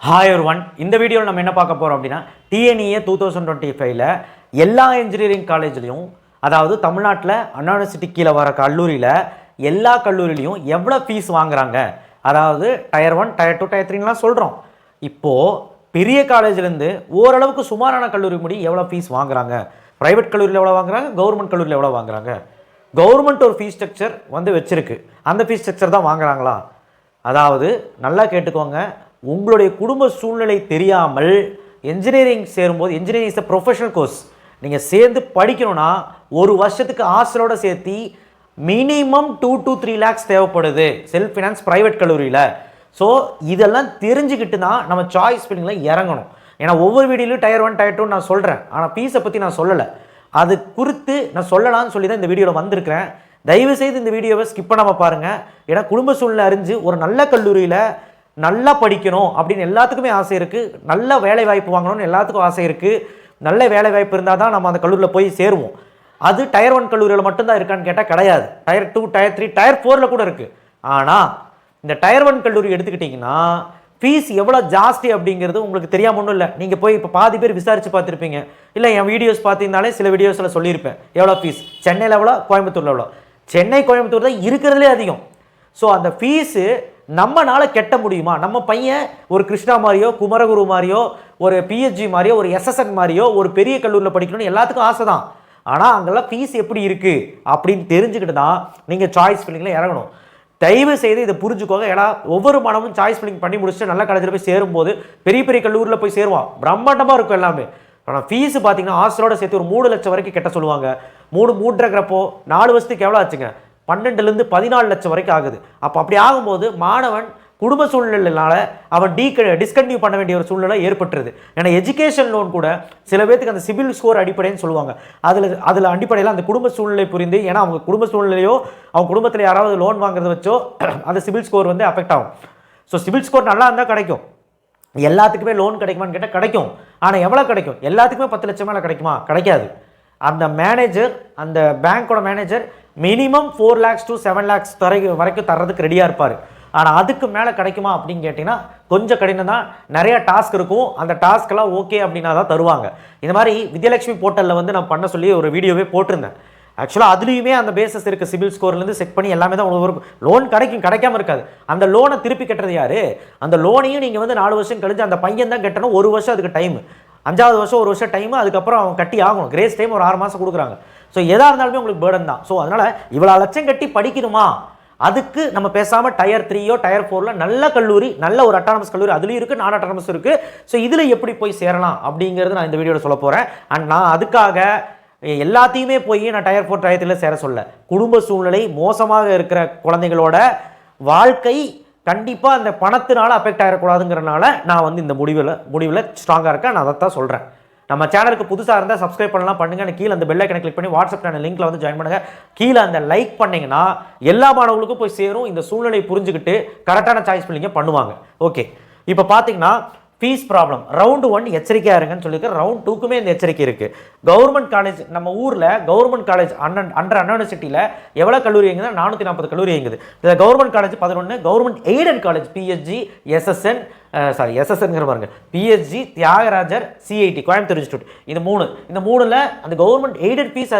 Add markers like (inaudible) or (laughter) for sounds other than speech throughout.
Hi ஒரு one இந்த வீடியோவில் நம்ம என்ன பார்க்க போகிறோம் அப்படின்னா டிஎன்இஏ டூ தௌசண்ட் டுவெண்ட்டி ஃபைவ்ல எல்லா இன்ஜினியரிங் காலேஜ்லையும் அதாவது தமிழ்நாட்டில் அண்ணா யூனிவர்சிட்டி கீழே வர கல்லூரியில் எல்லா கல்லூரிலையும் எவ்வளோ ஃபீஸ் வாங்குறாங்க? அதாவது tier one tier two tier த்ரீலாம் சொல்கிறோம் இப்போது பெரிய காலேஜ்லேருந்து ஓரளவுக்கு சுமாரான கல்லூரி முடி எவ்வளோ ஃபீஸ் வாங்குறாங்க? ப்ரைவேட் கல்லூரியில் எவ்வளோ வாங்குறாங்க? கவர்மெண்ட் கல்லூரியில் எவ்வளோ வாங்குறாங்க? கவர்மெண்ட் ஒரு ஃபீஸ் ஸ்ட்ரக்சர் வந்து வச்சுருக்கு. அந்த ஃபீஸ் ஸ்ட்ரக்சர் தான் வாங்குறாங்களா? அதாவது நல்லா கேட்டுக்கோங்க. உங்களுடைய குடும்ப சூழ்நிலை தெரியாமல் என்ஜினியரிங் சேரும்போது engineering is a professional course நீங்கள் சேர்ந்து படிக்கணும்னா ஒரு வருஷத்துக்கு ஹாஸ்டலோட சேர்த்து minimum two to three lakhs தேவைப்படுது. செல்ஃப் ஃபினான்ஸ் ப்ரைவேட் கல்லூரியில். ஸோ இதெல்லாம் தெரிஞ்சுக்கிட்டு தான் நம்ம சாய்ஸ் ஃபில்லிங்கில் இறங்கணும். ஏன்னா ஒவ்வொரு வீடியோலையும் டயர் ஒன் டயர் டூன்னு நான் சொல்கிறேன் ஆனால் ஃபீஸை பற்றி நான் சொல்லலை. அது குறித்து நான் சொல்லலாம்னு சொல்லி தான் இந்த வீடியோவில் வந்திருக்கிறேன். தயவு செய்து இந்த வீடியோவை ஸ்கிப் பண்ணாமல் பாருங்கள் ஏன்னா குடும்ப சூழ்நிலை அறிஞ்சு ஒரு நல்ல கல்லூரியில் நல்லா படிக்கணும் அப்படின்னு எல்லாத்துக்குமே ஆசை இருக்குது நல்ல வேலை வாய்ப்பு வாங்கணும்னு எல்லாத்துக்கும் ஆசை இருக்குது நல்ல வேலை வாய்ப்பு இருந்தால் தான் நம்ம அந்த கல்லூரியில் போய் சேருவோம். அது டயர் ஒன் கல்லூரியில் மட்டும்தான் இருக்கான்னு கேட்டால் கிடையாது. Tier two tier three tier ஃபோரில் கூட இருக்குது ஆனால் இந்த டயர் ஒன் கல்லூரி எடுத்துக்கிட்டிங்கன்னா ஃபீஸ் எவ்வளோ ஜாஸ்தி அப்படிங்கிறது உங்களுக்கு தெரியாம ஒன்றும் இல்லை. நீங்கள் போய் இப்போ பாதி பேர் விசாரித்து பார்த்துருப்பீங்க. இல்லை என் வீடியோஸ் பார்த்தீங்கனாலே சில வீடியோஸில் சொல்லியிருப்பேன். எவ்வளோ ஃபீஸ்? சென்னையில் எவ்வளோ கோயம்புத்தூரில் எவ்வளோ சென்னை கோயம்புத்தூர் தான் இருக்கிறதுலே அதிகம். ஸோ அந்த ஃபீஸு நம்மனால கெட்ட முடியுமா? நம்ம பையன் ஒரு கிருஷ்ணா மாதிரியோ குமரகுரு மாதிரியோ ஒரு பிஹெச்ஜி மாதிரியோ ஒரு எஸ்எஸ்என் மாதிரியோ ஒரு பெரிய கல்லூரியில் படிக்கணும்னு எல்லாத்துக்கும் ஆசை தான். ஆனால் அங்கெல்லாம் ஃபீஸ் எப்படி இருக்குது அப்படின்னு தெரிஞ்சுக்கிட்டு தான் நீங்கள் சாய்ஸ் ஃபில்லிங்கில் இறங்கணும். தயவு செய்து இதை புரிஞ்சுக்கோங்க. ஏன்னா ஒவ்வொரு மனமும் சாய்ஸ் ஃபில்லிங் பண்ணி முடிச்சுட்டு நல்ல காலேஜில் போய் சேரும்போது பெரிய பெரிய கல்லூரியில் போய் சேருவான். பிரம்மாண்டமாக இருக்கும் எல்லாமே. ஆனால் ஃபீஸ் பார்த்தீங்கன்னா ஹாஸ்டலோட சேர்த்து ஒரு மூணு லட்சம் வரைக்கும் கெட்ட சொல்லுவாங்க. மூணு மூன்றக்கிறப்போ நாலு வருஷத்துக்கு எவ்வளோ ஆச்சுங்க? பன்னெண்டுலேருந்து பதினாலு லட்சம் வரைக்கும் ஆகுது. அப்போ அப்படி ஆகும்போது மாணவன் குடும்ப சூழ்நிலையினால் அவன் டீ டிஸ்கண்டினியூ பண்ண வேண்டிய ஒரு சூழ்நிலை ஏற்பட்டுருது. ஏன்னா எஜுகேஷன் லோன் கூட சில பேர்த்துக்கு அந்த சிவில் ஸ்கோர் அடிப்படைன்னு சொல்லுவாங்க. அதில் அதில் அடிப்படையில் அந்த குடும்ப சூழ்நிலை புரிந்து ஏன்னா அவங்க குடும்ப சூழ்நிலையோ அவங்க குடும்பத்தில் யாராவது லோன் வாங்குறத வச்சோ (clears throat) அந்த சிவில் ஸ்கோர் வந்து அஃபெக்ட் ஆகும். ஸோ சிவில் ஸ்கோர் நல்லா இருந்தால் கிடைக்கும். எல்லாத்துக்குமே லோன் கிடைக்குமான்னு கேட்டால் கிடைக்கும். ஆனால் எவ்வளோ கிடைக்கும்? எல்லாத்துக்குமே பத்து லட்சம் மேலே கிடைக்குமா? கிடைக்காது. அந்த மேனேஜர் அந்த பேங்க்கோட manager minimum four lakhs to seven lakhs வரைக்கும் வரைக்கும் தர்றதுக்கு ரெடியாக இருப்பார். ஆனால் அதுக்கு மேலே கிடைக்குமா அப்படின்னு கேட்டிங்கன்னா கொஞ்சம் கடினம் தான். நிறைய டாஸ்க் இருக்கும். அந்த டாஸ்க்கெல்லாம் ஓகே அப்படின்னா தான் தருவாங்க. இந்த மாதிரி வித்யலட்சுமி போர்ட்டலில் வந்து நான் பண்ண சொல்லி ஒரு வீடியோவே போட்டிருந்தேன். ஆக்சுவலாக அதுலேயுமே அந்த பேசஸ் இருக்குது சிபில் ஸ்கோர்லேருந்து செக் பண்ணி எல்லாமே தான் உங்களுக்கு லோன் கிடைக்கும் கிடைக்காம இருக்காது. அந்த லோனை திருப்பி கட்டுறது யார்? அந்த லோனையும் நீங்கள் வந்து நாலு வருஷம் கழிஞ்சு அந்த பையன் தான் கட்டணும். ஒரு வருஷம் அதுக்கு டைம் அஞ்சாவது வருஷம் ஒரு வருஷம் டைம் அதுக்கப்புறம் அவங்க கட்டி ஆகணும். கிரேஸ் டைம் ஒரு ஆறு மாதம் கொடுக்குறாங்க. ஸோ எதாக இருந்தாலுமே உங்களுக்கு பேர்டன் தான். ஸோ அதனால் இவ்வளோ லட்சம் கட்டி படிக்கணுமா? அதுக்கு நம்ம பேசாமல் டயர் த்ரீயோ டயர் ஃபோரில் நல்ல கல்லூரி நல்ல ஒரு அட்டானமஸ் கல்லூரி அதுலேயும் இருக்குது நான் அட்டானமஸ் இருக்குது ஸோ இதில் எப்படி போய் சேரலாம்? அப்படிங்கிறது நான் இந்த வீடியோவில் சொல்ல போகிறேன் அண்ட் நான் அதுக்காக எல்லாத்தையுமே போய் நான் டயர் ஃபோர் டயர் த்ரீல சேர சொல்ல. குடும்ப சூழ்நிலை மோசமாக இருக்கிற குழந்தைகளோட வாழ்க்கை கண்டிப்பாக அந்த பணத்தினால அஃபெக்ட் ஆகிடக்கூடாதுங்கிறனால நான் வந்து இந்த முடிவில் முடிவில் ஸ்ட்ராங்காக இருக்கேன். நான் அதை தான் சொல்கிறேன் நம்ம சேனலுக்கு புதுசாக இருந்தால் சப்ஸ்கிரைப் பண்ணலாம். பண்ணுங்க. எனக்கு கீழே அந்த பெல் ஐக்கனை கிளிக் பண்ணி வாட்ஸ்அப் சேனல் லிங்க்ல வந்து ஜாயின் பண்ணுங்கள் கீழே அந்த லைக் பண்ணிங்கன்னா எல்லா மாணவர்களுக்கும் போய் சேரும். இந்த சூழ்நிலையை புரிஞ்சுக்கிட்டு கரெக்டான சாய்ஸ் பண்ணிங்க பண்ணுவாங்க. ஓகே இப்போ பார்த்தீங்கன்னா ஃபீஸ் ப்ராப்ளம் ரவுண்டு ஒன் எச்சரிக்கையாக இருங்கன்னு சொல்லியிருக்க ரவுண்ட் டூக்குமே இந்த எச்சரிக்கை இருக்குது கவர்மெண்ட் காலேஜ் நம்ம ஊரில் கவர்மெண்ட் காலேஜ் அண்ணன் அண்டர் அண்ணா யூனிவர்சிட்டியில் எவ்வளோ கல்லூரி இயங்குதுன்னா நானூற்றி நாற்பது கல்லூரி இயங்குது. இதில் கவர்மெண்ட் காலேஜ் பதினொன்று government aided college PSG SSN sorry எஸ்எஸ்என்கிற பாருங்க. PSG Thiagarajar CIT Coimbatore institute இது மூணு. இந்த மூணில் அந்த கவர்மெண்ட் எய்டட் ஃபீஸ்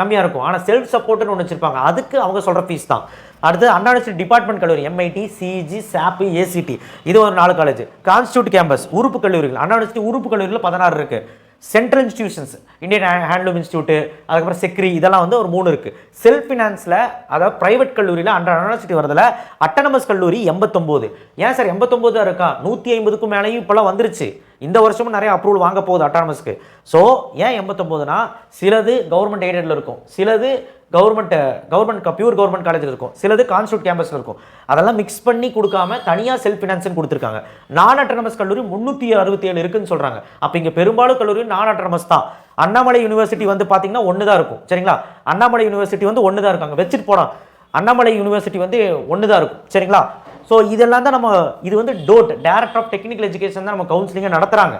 கம்மியாக இருக்கும். ஆனால் செல்ஃப் சப்போர்ட்னு ஒன்று வச்சிருப்பாங்க. அதுக்கு அவங்க சொல்கிற ஃபீஸ் தான். அடுத்து அண்ணா யூனிவர்சிட்டி டிபார்ட்மெண்ட் கல்லூரி எம்ஐடி சிஜி சாப்பு ஏசிடி இது ஒரு நாலு காலேஜ் கான்ஸ்டியூட் கேம்பஸ் உறுப்பு கல்லூரிகள். அண்ணா யூனிவர்சிட்டி உறுப்பு கல்லூரியில் பதினாறு இருக்குது central institutions Indian handloom institute அதுக்கப்புறம் செக்ரி இதெல்லாம் வந்து ஒரு மூணு இருக்குது செல்ஃப் ஃபினான்ஸில் அதாவது ப்ரைவேட் கல்லூரியில் அண்டர் யூனிவர்சிட்டி வரதில் அட்டனமஸ் கல்லூரி எண்பத்தொம்போது. ஏன் சார் எண்பத்தொம்போது தான் இருக்கா? நூற்றி ஐம்பதுக்கும் மேலேயும் இப்போல்லாம் வந்துருச்சு. இந்த வருஷமும் நிறைய அப்ரூவல் வாங்க போகுது அட்டானமஸ்க்கு ஸோ ஏன் எண்பத்தொம்போதுனா சிலது கவர்மெண்ட் எய்டடில் இருக்கும். சிலது கவர்மெண்ட்டை கவர்மெண்ட் பியூர் கவர்மெண்ட் காலேஜில் இருக்கும். சிலது கான்ஸ்டியூட் கேம்பஸில் இருக்கும். அதெல்லாம் மிக்ஸ் பண்ணி கொடுக்காம தனியாக செல்ஃப் ஃபினான்ஸ்னு கொடுத்துருக்காங்க. நான் அட்டனமஸ் கல்லூரி முந்நூற்றி அறுபத்தி ஏழு இருக்குன்னு சொல்கிறாங்க அப்போ இங்கே பெரும்பாலும் கல்லூரி நான் அட்டனமஸ் தான். அண்ணாமலை யூனிவர்சிட்டி வந்து பார்த்தீங்கன்னா ஒன்று தான் இருக்கும். சரிங்களா? அண்ணாமலை யூனிவர்சிட்டி வந்து ஒன்று தான் இருக்காங்க. வச்சுட்டு போகலாம் அண்ணாமலை யூனிவர்சிட்டி வந்து ஒன்று தான் இருக்கும். சரிங்களா? ஸோ இதெல்லாம் தான் நம்ம இது வந்து DOTE director of technical education தான் நம்ம கவுன்சிலிங்கை நடத்துகிறாங்க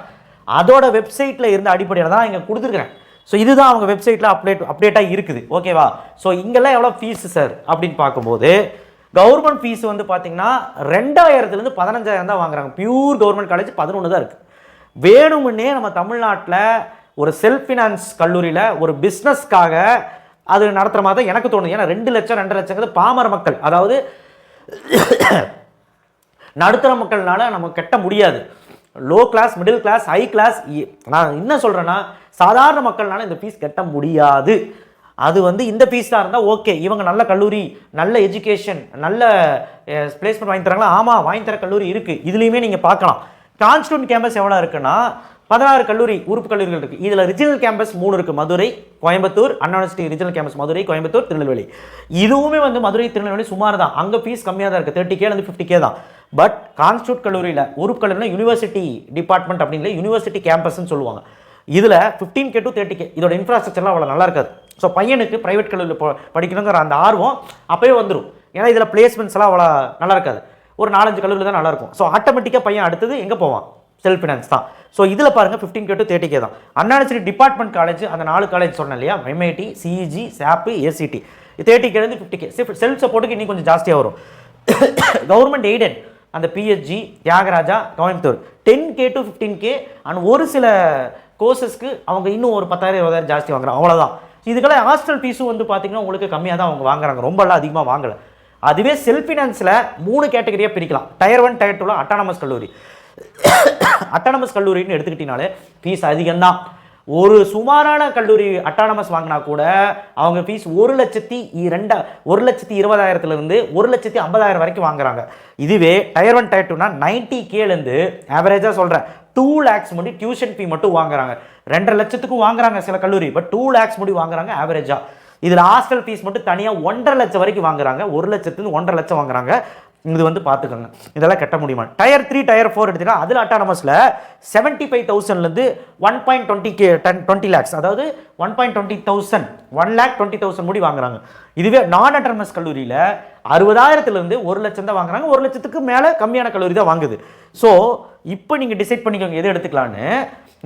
அதோட வெப்சைட்டில் இருந்த அடிப்படையில் தான் இங்கே கொடுத்துருக்குறேன். ஸோ இதுதான் அவங்க வெப்சைட்டில் அப்டேட் அப்டேட்டாக இருக்குது. ஓகேவா ஸோ இங்கெல்லாம் எவ்வளோ ஃபீஸு சார் அப்படின்னு பார்க்கும்போது கவர்மெண்ட் ஃபீஸ் வந்து பார்த்தீங்கன்னா ரெண்டாயிரத்துலேருந்து பதினஞ்சாயிரம் தான் வாங்குறாங்க. பியூர் கவர்மெண்ட் காலேஜ் பதினொன்று தான் இருக்குது வேணுமுன்னே நம்ம தமிழ்நாட்டில் ஒரு செல்ஃப் ஃபினான்ஸ் கல்லூரியில் ஒரு பிஸ்னஸ்க்காக அது நடத்துகிற மாதிரி தான் எனக்கு தோணுது. ஏன்னா ரெண்டு லட்சம் ரெண்டு லட்சங்கிறது பாமர மக்கள். அதாவது நடுத்தர மக்கள்னால நம்ம கட்ட முடியாது. Low class middle class high class நான் என்ன சொல்கிறேன்னா சாதாரண மக்கள்னால இந்த ஃபீஸ் கட்ட முடியாது. அது வந்து இந்த ஃபீஸாக இருந்தால் ஓகே இவங்க நல்ல கல்லூரி நல்ல எஜுகேஷன் நல்ல பிளேஸ்மெண்ட் வாங்கி தராங்களா? ஆமாம் வாங்கி தர கல்லூரி இருக்குது இதுலேயுமே நீங்கள் பார்க்கலாம். கான்ஸ்டூன் கேம்பஸ் எவ்வளோ இருக்குன்னா பதினாறு கல்லூரி உறுப்பு கல்லூரிகள் இருக்குது இதில் ரிஜினல் கேம்பஸ் மூணு இருக்குது Madurai Coimbatore Anna university regional campus Madurai Coimbatore Tirunelveli. இதுவுமே வந்து மதுரை திருநெல்வேலி சுமார் தான் அங்கே ஃபீஸ் கம்மியாக தான் இருக்குது தேர்ட்டி கேலேருந்து ஃபிஃப்டி கே தான். பட் கான்ஸ்டியூட் கல்லூரியில் உறுப்பு கல்லூரியில் யூனிவர்சிட்டி டிபார்ட்மெண்ட் அப்படிங்கிற யூனிவர்சிட்டி கேம்பஸ்ன்னு சொல்லுவாங்க. இதில் fifteen K to thirty K இதோட இன்ஃப்ராஸ்ட்ரக்சர்லாம் அவ்வளோ நல்லா இருக்காது. ஸோ பையனுக்கு ப்ரைவேட் கல்லூரியில் படிக்கணுங்கிற அந்த ஆர்வம் அப்போயே வந்துடும் ஏன்னா இதில் பிளேஸ்மெண்ட்ஸ் எல்லாம் அவ்வளோ நல்லா இருக்காது. ஒரு நாலஞ்சு கல்லூரியில் தான் நல்லாயிருக்கும் ஸோ ஆட்டோமேட்டிக்காக பையன் அடுத்தது எங்கே போவான்? செல்ஃப் ஃபினான்ஸ் தான். ஸோ இதில் பாருங்கள் fifteen K to thirty K தான். அண்ணா டிபார்ட்மெண்ட் காலேஜ் அந்த நாலு காலேஜ் சொன்னேன் இல்லையா? எம்ஐடி சிஇஜி சாப்பு ஏசிடி தேர்ட்டி கேலேருந்து ஃபிஃப்டி கே செல்ஃப் சப்போர்ட்டுக்கு இன்னும் கொஞ்சம் ஜாஸ்தியாக வரும். (coughs) கவர்மெண்ட் எய்டட் அந்த PSG Thiagaraja Coimbatore. Ten K to fifteen K and ஒரு சில கோர்சஸ்க்கு அவங்க இன்னும் ஒரு பத்தாயிரம் இருபதாயிரம் ஜாஸ்தி வாங்குறாங்க. அவ்வளோதான் இதுக்கெல்லாம் ஹாஸ்டல் ஃபீஸும் வந்து பார்த்திங்கன்னா உங்களுக்கு கம்மியாக தான் அவங்க வாங்குறாங்க. ரொம்பலாம் அதிகமாக வாங்கலை. அதுவே செல்ஃப் ஃபினான்ஸில் மூணு கேட்டகரியாக பிரிக்கலாம். டயர் ஒன் டயர் டூவில் அட்டானமஸ் கல்லூரி. அட்டானமஸ் கல்லூரின்னு எடுத்துக்கிட்டினாலே ஃபீஸ் அதிகம்தான். ஒரு சுமாரான கல்லூரி அட்டானமஸ் வாங்கினா கூட அவங்க ஃபீஸ் ஒரு லட்சத்தி ரெண்டா ஒரு லட்சத்தி இருபதாயிரத்துலேருந்து ஒரு லட்சத்தி ஐம்பதாயிரம் வரைக்கும் வாங்குறாங்க. இதுவே டயர் ஒன் டயர் டூனா நைன்ட்டி கேலேருந்து ஆவரேஜாக சொல்கிறேன் டூ லேக்ஸ் முடி டியூஷன் ஃபீ மட்டும் வாங்குறாங்க. ரெண்டரை லட்சத்துக்கும் வாங்குறாங்க சில கல்லூரி பட் டூ லேக்ஸ் முடி வாங்குறாங்க ஆவரேஜாக இதில் ஹாஸ்டல் ஃபீஸ் மட்டும் தனியாக ஒன்றரை லட்சம் வரைக்கும் வாங்குறாங்க ஒரு லட்சத்துலேருந்து ஒன்றரை லட்சம் வாங்குறாங்க. இது வந்து பார்த்துக்கோங்க. இதெல்லாம் கட்ட முடியுமா? டயர் த்ரீ டயர் ஃபோர் எடுத்தீங்கன்னா அதில் அட்டானமஸில் செவன்ட்டி ஃபைவ் தௌசண்ட்லேருந்து one point twenty K ten twenty lakhs அதாவது one point twenty thousand one lakh twenty thousand முடி வாங்குறாங்க. இதுவே நான் அட்டானமஸ் கல்லூரியில் அறுபதாயிரத்துலேருந்து ஒரு லட்சம் தான் வாங்குறாங்க. ஒரு லட்சத்துக்கு மேலே கம்மியான கல்லூரி தான் வாங்குது. ஸோ இப்போ நீங்கள் டிசைட் பண்ணிக்கோங்க எது எடுத்துக்கலான்னு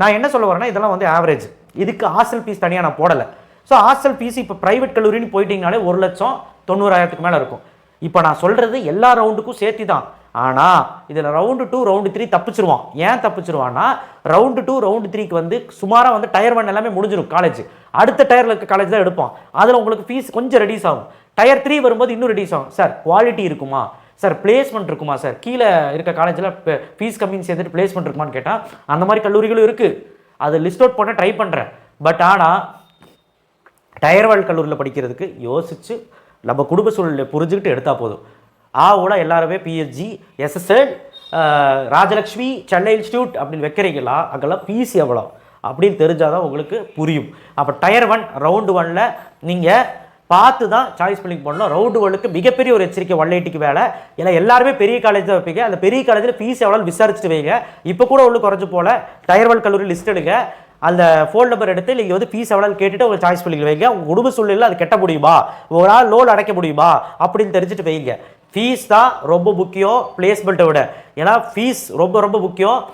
நான் என்ன சொல்ல வரேன்னா இதெல்லாம் வந்து ஆவரேஜ் இதுக்கு ஹாஸ்டல் ஃபீஸ் தனியாக நான் போடலை. ஸோ ஹாஸ்டல் ஃபீஸ் இப்போ ப்ரைவேட் கல்லூரின்னு போயிட்டீங்கனாலே ஒரு லட்சம் தொண்ணூறாயிரத்துக்கு மேலே இருக்கும். இப்போ நான் சொல்கிறது எல்லா ரவுண்டுக்கும் சேர்த்து தான் ஆனால் இதில் ரவுண்டு டூ ரவுண்டு த்ரீ தப்பிச்சிருவான். ஏன் தப்பிச்சிருவான்னா ரவுண்டு டூ ரவுண்டு த்ரீக்கு வந்து சுமாராக வந்து டயர் ஒன் எல்லாமே முடிஞ்சிடும் காலேஜ் அடுத்த டயரில் இருக்க காலேஜ் தான் எடுப்பான். அதில் உங்களுக்கு ஃபீஸ் கொஞ்சம் ரெடியூஸ் ஆகும். டயர் த்ரீ வரும்போது இன்னும் ரெடியூஸ் ஆகும். சார் குவாலிட்டி இருக்குமா? சார் பிளேஸ்மெண்ட் இருக்குமா சார் கீழே இருக்க காலேஜில் ஃபீஸ் கம்மின்னு சேர்த்துட்டு பிளேஸ்மெண்ட் இருக்குமான்னு கேட்டால் அந்த மாதிரி கல்லூரிகளும் இருக்குது அது லிஸ்ட் அவுட் பண்ண ட்ரை பண்ணுறேன் பட் ஆனால் டயர்வால் கல்லூரியில் படிக்கிறதுக்கு யோசித்து நம்ம குடும்ப சூழ்நிலை புரிஞ்சுக்கிட்டு எடுத்தால் போதும். ஆவோட எல்லாருமே PSG SSN Rajalakshmi Chennai institute அப்படின்னு வைக்கிறீங்களா அங்கெல்லாம் ஃபீஸ் எவ்வளோ அப்படின்னு தெரிஞ்சால் தான் உங்களுக்கு புரியும். அப்போ டயர் ஒன் ரவுண்டு ஒனில் நீங்கள் பார்த்து தான் சாய்ஸ் பண்ணி பண்ணணும். ரவுண்டு ஒனுக்கு மிகப்பெரிய ஒரு எச்சரிக்கை ஒன் எயிட்டிக்கு வேலை ஏன்னா எல்லாருமே பெரிய காலேஜ் தான் வைப்பீங்க. அந்த பெரிய காலேஜில் ஃபீஸ் எவ்வளோ விசாரிச்சுட்டு வைங்க. இப்போ கூட ஒன்று குறைஞ்சி போல. டயர் ஒன் கல்லூரி லிஸ்ட் எடுங்க. அந்த ஃபோன் நம்பர் எடுத்து நீங்கள் வந்து ஃபீஸ் எவ்வளோ கேட்டுட்டு உங்கள் சாய்ஸ் பண்ணி வைங்க. உங்கள் குடும்ப சூழ்நிலையில் அது கட்ட முடியுமா? ஒரு ஆள் லோன் அடைக்க முடியுமா? அப்படின்னு தெரிஞ்சுட்டு வைங்க. ஃபீஸ் தான் ரொம்ப முக்கியம். பிளேஸ்மெண்ட்டை விட. ஏன்னா ஃபீஸ் ரொம்ப ரொம்ப முக்கியம்.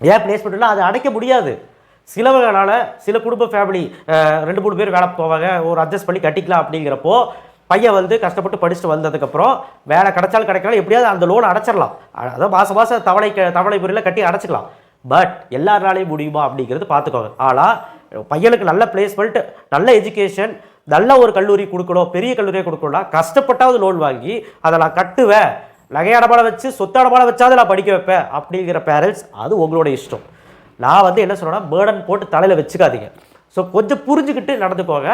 ஏன் பிளேஸ்மெண்ட்னா அது அடைக்க முடியாது. சிலவங்களால் சில குடும்ப ஃபேமிலி ரெண்டு மூணு பேர் வேலை போவாங்க. ஒரு அட்ஜஸ்ட் பண்ணி கட்டிக்கலாம் அப்படிங்கிறப்போ பையன் வந்து கஷ்டப்பட்டு படிச்சுட்டு வந்ததுக்கப்புறம் வேலை கிடைச்சாலும் கிடைக்கலாம். எப்படியாவது அந்த லோன் அடைச்சிடலாம். அதாவது மாதம் மாதம் தவளை க- தவளை முறையில் கட்டி அடைச்சிக்கலாம். பட் எல்லாராலையும் முடியுமா அப்படிங்கிறது பார்த்துக்கோங்க. ஆனால் பையனுக்கு நல்ல பிளேஸ்மெண்ட் நல்ல எஜுகேஷன் நல்ல ஒரு கல்லூரி கொடுக்கணும் பெரிய கல்லூரியை கொடுக்கணும்னா கஷ்டப்பட்டாவது லோன் வாங்கி அதை நான் கட்டுவேன். நகையடமான வச்சு சொத்தடமான வச்சாவது நான் படிக்க வைப்பேன் அப்படிங்கிற பேரண்ட்ஸ் அது உங்களோட இஷ்டம். நான் வந்து என்ன சொல்கிறேன்னா பேர்டன் போட்டு தலையில் வச்சுக்காதீங்க. ஸோ கொஞ்சம் புரிஞ்சுக்கிட்டு நடந்துக்கோங்க.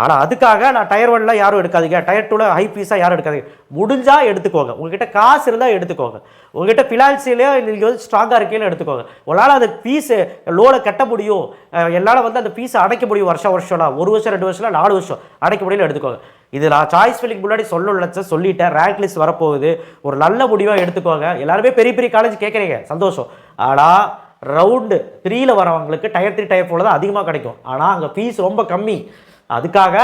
ஆனால் அதுக்காக நான் டயர் ஒன்ல யாரும் எடுக்காதீங்க. டயர் டூவில் ஹை பீஸாக யாரும் எடுக்காதீங்க. முடிஞ்சால் எடுத்துக்கோங்க. உங்ககிட்ட காசு இருந்தால் எடுத்துக்கோங்க. உங்ககிட்ட ஃபினான்சியலையோ நீங்கள் வந்து ஸ்ட்ராங்காக இருக்கீங்கன்னு எடுத்துக்கோங்க. உங்களால் அந்த ஃபீஸு லோனை கட்ட முடியும். என்னால் வந்து அந்த ஃபீஸை அடைக்க முடியும் வருஷம் வருஷம்னா. ஒரு வருஷம் ரெண்டு வருஷம் நாலு வருஷம். அடைக்க முடியும்னு எடுத்துக்கோங்க. இது நான் சாய்ஸ் ஃபில்லிங் முன்னாடி சொல்ல லட்சம் சொல்லிட்டேன். ரேங்க் லிஸ்ட் வரப்போகுது. ஒரு நல்ல முடிவாக எடுத்துக்கோங்க. எல்லாருமே பெரிய பெரிய காலேஜ் கேட்குறீங்க சந்தோஷம். ஆனால் ரவுண்டு த்ரீயில் வரவங்களுக்கு டயர் த்ரீ டயர் ஃபோர் தான் அதிகமாக கிடைக்கும். ஆனால் அங்கே ஃபீஸ் ரொம்ப கம்மி. அதுக்காக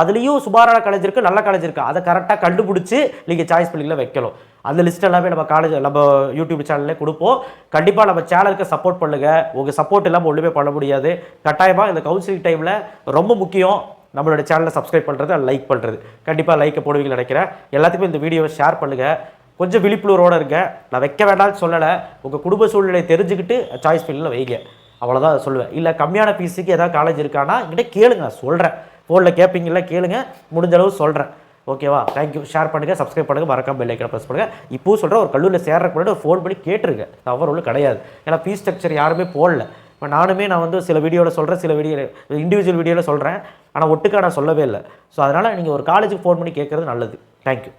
அதுலேயும் சுமாரான காலேஜ் இருக்குது நல்ல காலேஜ் இருக்குது அதை கரெக்டாக கண்டுபிடிச்சி நீங்கள் சாய்ஸ் பிள்ளைங்கள வைக்கணும். அந்த லிஸ்ட் எல்லாமே நம்ம காலேஜ் நம்ம யூடியூப் சேனல்லே கொடுப்போம். கண்டிப்பாக நம்ம சேனலுக்கு சப்போர்ட் பண்ணுங்கள் உங்கள் சப்போர்ட் இல்லாமல் ஒன்றுமே பண்ண முடியாது. கட்டாயமாக இந்த கவுன்சிலிங் டைமில் ரொம்ப முக்கியம் நம்மளோட சேனலை சப்ஸ்கிரைப் பண்ணுறது லைக் பண்ணுறது கண்டிப்பாக லைக்கை போடுவீங்க நினைக்கிறேன். எல்லாத்துக்கும் இந்த வீடியோவை ஷேர் பண்ணுங்கள் கொஞ்சம் விழிப்புணர்வோடு இருங்க. நான் வைக்க வேண்டாம்னு சொல்லலை. உங்கள் குடும்ப சூழ்நிலை தெரிஞ்சுக்கிட்டு சாய்ஸ் ஃபீல்டில் வைங்க. அவ்வளோதான் சொல்லுவேன். இல்லை கம்மியான ஃபீஸுக்கு ஏதாவது காலேஜ் இருக்கானா என்கிட்ட கேளுங்க நான் சொல்கிறேன் ஃபோனில் கேட்பீங்களா கேளுங்க. முடிஞ்ச அளவு சொல்கிறேன் ஓகேவா தேங்க்யூ ஷேர் பண்ணுங்கள் சப்ஸ்கிரைப் பண்ணுங்கள் மறக்காம பெல் ஐக்கனை ப்ரெஸ் பண்ணுங்கள் இப்போவும் சொல்கிறேன் ஒரு கல்லூரியில் சேர்றதுக்கு முன்னாடி ஒரு ஃபோன் பண்ணி கேட்டுருங்க. தவறு ஒன்றும் கிடையாது. ஏன்னா ஃபீஸ் ஸ்ட்ரக்சர் யாருமே போடல. இப்போ நானுமே நான் வந்து சில வீடியோவில் சொல்கிறேன் சில வீடியோ இண்டிவிஜுவல் வீடியோவில் சொல்கிறேன் ஆனால் ஒட்டுக்கா நான் சொல்லவே இல்லை. ஸோ அதனால் நீங்கள் ஒரு காலேஜுக்கு ஃபோன் பண்ணி கேட்குறது நல்லது. தேங்க்யூ